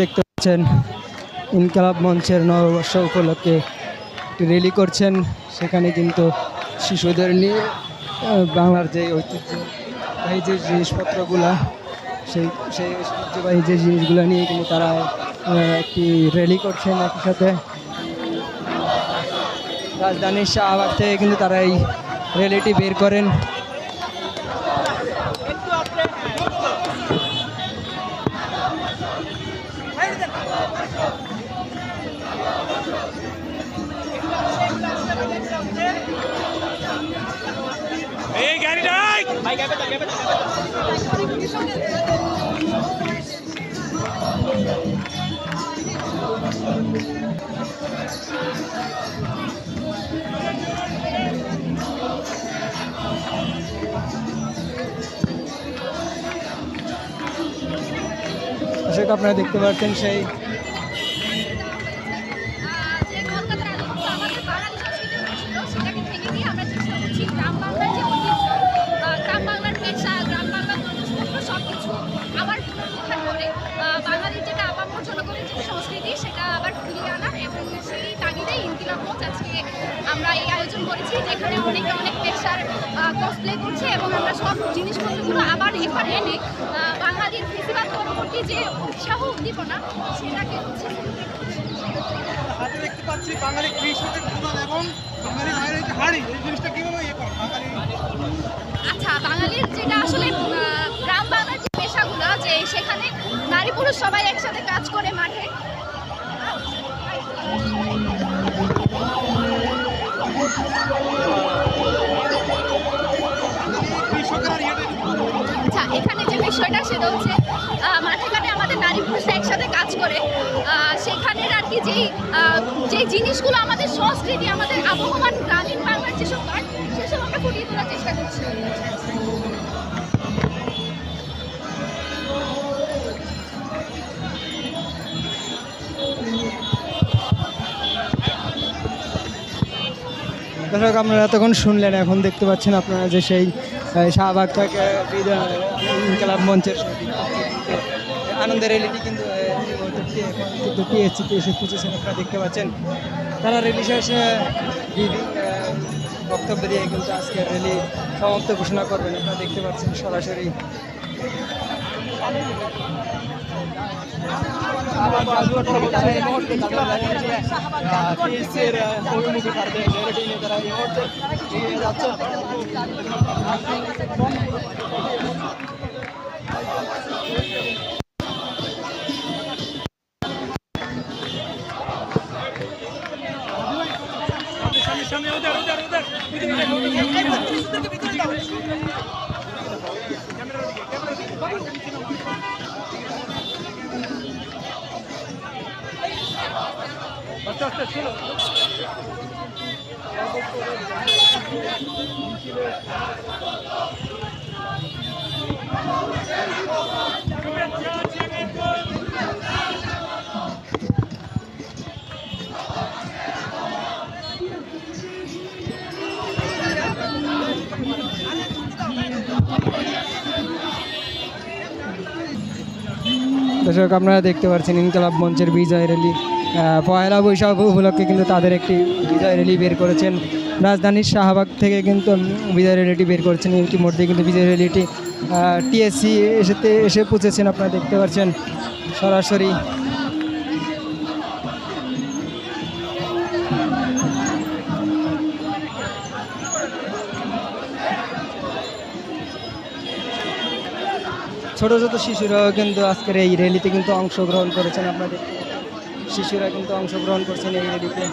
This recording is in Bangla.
দেখতে পাচ্ছেন, ইনকালাব মঞ্চের নববর্ষ উপলক্ষে র্যালি করছেন। সেখানে কিন্তু শিশুদের নিয়ে বাংলার যে ঐতিহ্যবাহী যে জিনিসপত্রগুলা, সেই সেই ঐতিহ্যবাহী যে জিনিসগুলো নিয়ে কিন্তু তারা একটি র্যালি করছেন একই সাথে। রাজধানীর শাহবাগ থেকে কিন্তু তারা এই র্যালিটি বের করেন। এই গাড়িটা সেই তাগিদে ইনকিলাব মঞ্চ আজকে আমরা এই আয়োজন করেছি অনেক পেশার কসপ্লে করছে এবং আমরা সব জিনিসপত্রগুলো আবার এবার এনে পরবর্তী যে উৎসাহ উদ্দীপনা সেটাকে হচ্ছে হাতে দেখতে পাচ্ছি বাঙালি কৃষকের প্রধান এবং বাঙালি ভাইয়ের যে হাড়ি এই জিনিসটা কীভাবে ইয়ে করে বাঙালি আচ্ছা বাঙালির যেটা আসলে গ্রাম বাংলার যে পেশাগুলো যে সেখানে নারী পুরুষ সবাই একসাথে কাজ করে মাঠে। কৃষকের আর ইয়েটা আচ্ছা এখানে যে বিষয়টা সেটা হচ্ছে মাঠে ঘাটে আমাদের নারী পুরুষরা একসাথে কাজ করে। সেখানের আর কি যেই যেই জিনিসগুলো আমাদের সংস্কৃতি, আমাদের আবহমান গ্রামীণ বাংলার যেসব পার্ট সেসব আমরা ফুটিয়ে তোলার চেষ্টা করছি। দর্শক, আপনারা এতক্ষণ শুনলেন, এখন দেখতে পাচ্ছেন আপনারা যে সেই শাহবাগ থেকে বিজয়- মঞ্চের আনন্দের র্যালিটি কিন্তু কিন্তু পিএসসিতে এসে পৌঁছেছেন আপনারা দেখতে পাচ্ছেন। তারা র্যালি শেষে বক্তব্য দিয়ে কিন্তু আজকে র্যালি সমাপ্ত ঘোষণা করবেন। আপনারা দেখতে পাচ্ছেন সরাসরি। সামনে সামনে ওদের ওদের ওদের ওদের আস্তে আস্তে দর্শক আপনারা দেখতে পাচ্ছেন ইনকালাব মঞ্চের বিজয় র্যালি। পয়লা বৈশাখ উপলক্ষে কিন্তু তাদের একটি বিজয় র্যালি বের করেছেন। রাজধানীর শাহবাগ থেকে কিন্তু বিজয় র্যালিটি বের করেছেন। ইতিমধ্যে কিন্তু বিজয় র্যালিটি টিএসসি এসেতে, এসে পৌঁছেছেন আপনারা দেখতে পাচ্ছেন সরাসরি। ছোট ছোট শিশুরাও কিন্তু আজকের এই র্যালিতে কিন্তু অংশগ্রহণ করেছেন আপনাদের শিশুরা কিন্তু অংশগ্রহণ করছেন এই রেলিতে